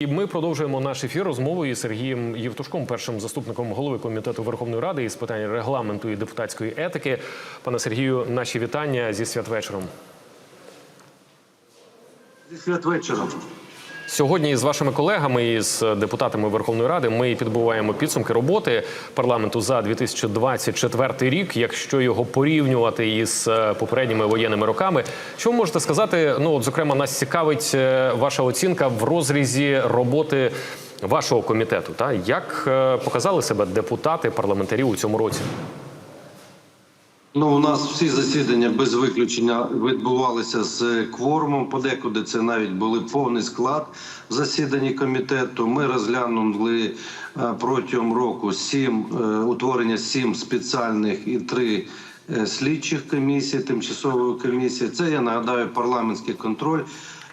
І ми продовжуємо наш ефір розмовою із Сергієм Євтушком, першим заступником голови комітету Верховної Ради із питань регламенту і депутатської етики. Пане Сергію, наші вітання зі святвечором. Зі святвечором. Сьогодні з вашими колегами і з депутатами Верховної Ради ми підбуваємо підсумки роботи парламенту за 2024 рік. Якщо його порівнювати із е, попередніми воєнними роками, що ви можете сказати? Ну, от, зокрема, нас цікавить е, ваша оцінка в розрізі роботи вашого комітету. Та як е, показали себе депутати, парламентарі у цьому році? Ну, у нас всі засідання без виключення відбувалися з кворумом. Подекуди це навіть були повний склад в засіданні комітету. Ми розглянули е, протягом року сім е, утворення сім спеціальних і три е, слідчих комісій, тимчасової комісії. Це я нагадаю парламентський контроль.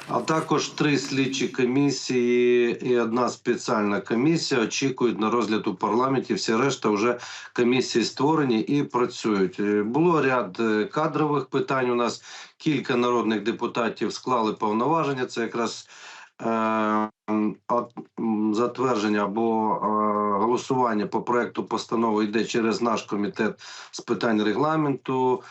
А також три слідчі комісії і одна спеціальна комісія очікують на розгляд у парламенті. Всі решта вже комісії створені і працюють. Е, Було ряд е, кадрових питань. У нас кілька народних депутатів склали повноваження. Це якраз е, затвердження або голосування по проекту постанови йде через наш комітет з питань регламенту.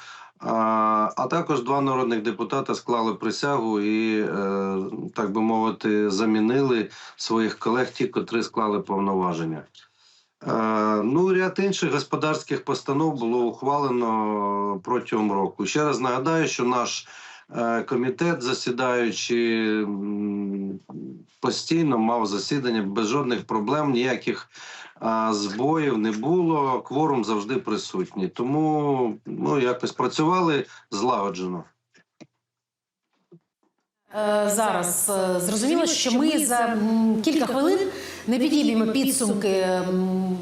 А, також два народних депутата склали присягу і, е, так би мовити, замінили своїх колег, ті, котрі склали повноваження. Е, ну, ряд інших господарських постанов було ухвалено протягом року. Ще раз нагадаю, що наш комітет, засідаючи постійно, мав засідання без жодних проблем, ніяких збоїв не було. Кворум завжди присутній. Тому ну якось працювали злагоджено. Е, Зараз е, зрозуміло, що ми за кілька хвилин не підіб'ємо підсумки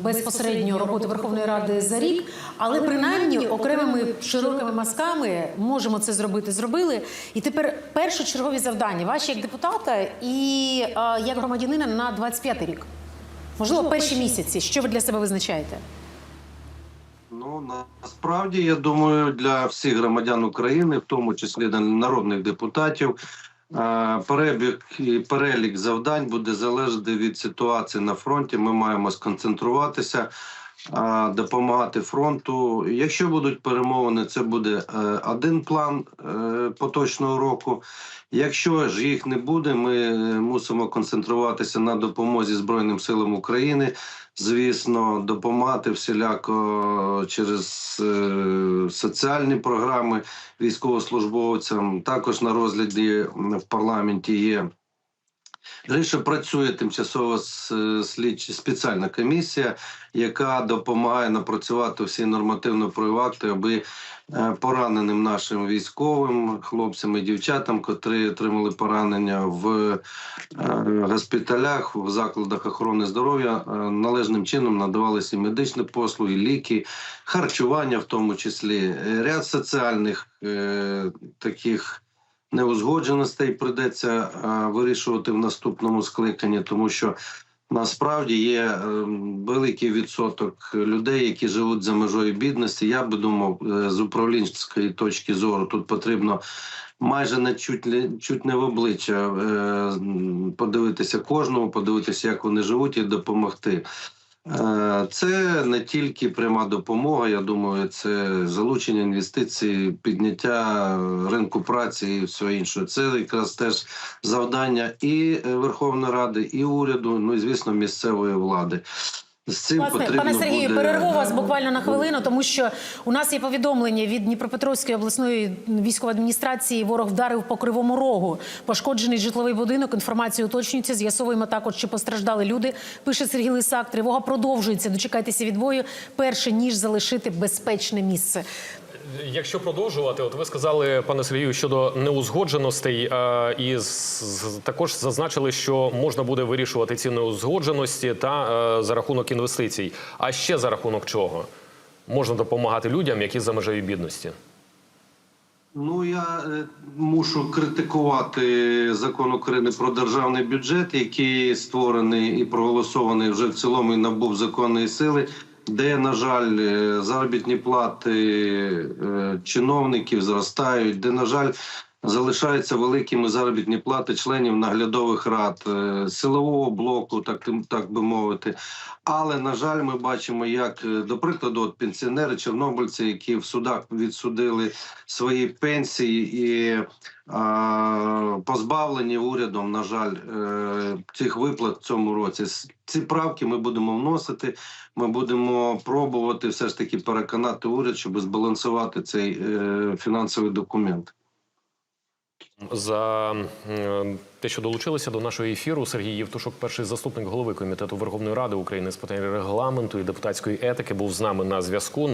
безпосередньо роботи Верховної Ради за рік, але принаймні окремими широкими мазками можемо це зробити. Зробили. І тепер першочергові завдання ваші як депутата і е, як громадянина на 25 рік. Можливо, перші місяці. Що ви для себе визначаєте? Ну насправді я думаю, для всіх громадян України, в тому числі для народних депутатів, перебіг і перелік завдань буде залежати від ситуації на фронті. Ми маємо сконцентруватися, допомагати фронту. Якщо будуть перемовини, це буде е, один план е, поточного року. Якщо ж їх не буде, ми мусимо концентруватися на допомозі Збройним силам України. Звісно, допомагати всіляко через е, соціальні програми військовослужбовцям. Також на розгляді в парламенті є. Раніше працює тимчасова слідча спеціальна комісія, яка допомагає напрацювати всі нормативно-правові акти, аби е, пораненим нашим військовим хлопцям і дівчатам, котрі отримали поранення в е, госпіталях, в закладах охорони здоров'я, е, належним чином надавалися і медичні послуги, ліки, харчування, в тому числі ряд соціальних таких неузгодженостей прийдеться е, вирішувати в наступному скликанні, тому що насправді є е, великий відсоток людей, які живуть за межою бідності. Я би думав, е, з управлінської точки зору тут потрібно. Майже не чуть, чуть не в обличчя подивитися кожному, подивитися, як вони живуть, і допомогти. Е, Це не тільки пряма допомога. Я думаю, це залучення інвестицій, підняття ринку праці і все інше. Це якраз теж завдання і Верховної Ради, і уряду, ну і звісно, місцевої влади. З цим Власне, пане Сергію, буде... перерву вас буквально на хвилину, тому що у нас є повідомлення від Дніпропетровської обласної військової адміністрації. Ворог вдарив по кривому рогу. Пошкоджений житловий будинок. Інформація уточнюється. З'ясовуємо також, чи постраждали люди. Пише Сергій Лисак. Тривога продовжується. Дочекайтеся відбою. Перше ніж залишити безпечне місце. Якщо продовжувати, от ви сказали, пане Сергію, щодо неузгодженостей, е, і також зазначили, що можна буде вирішувати ці неузгодженості та е, за рахунок інвестицій. А ще за рахунок чого можна допомагати людям, які за межею бідності? Ну я е, мушу критикувати закон України про державний бюджет, який створений і проголосований вже в цілому і набув законної сили. Де, на жаль, е, заробітні плати е, чиновників зростають, де, на жаль, залишаються великими заробітні плати членів наглядових рад е, силового блоку, так тим- так би мовити. Але на жаль, ми бачимо, як е, до прикладу, от пенсіонери, чорнобильці, які в судах відсудили свої пенсії і позбавлені урядом, на жаль, е, цих виплат в цьому році. Ці правки ми будемо вносити. Ми будемо пробувати все ж таки переконати уряд, щоб збалансувати цей фінансовий документ. За те, що долучилися до нашого ефіру, Сергій Євтушок, перший заступник голови комітету Верховної Ради України з питань регламенту і депутатської етики, був з нами на зв'язку.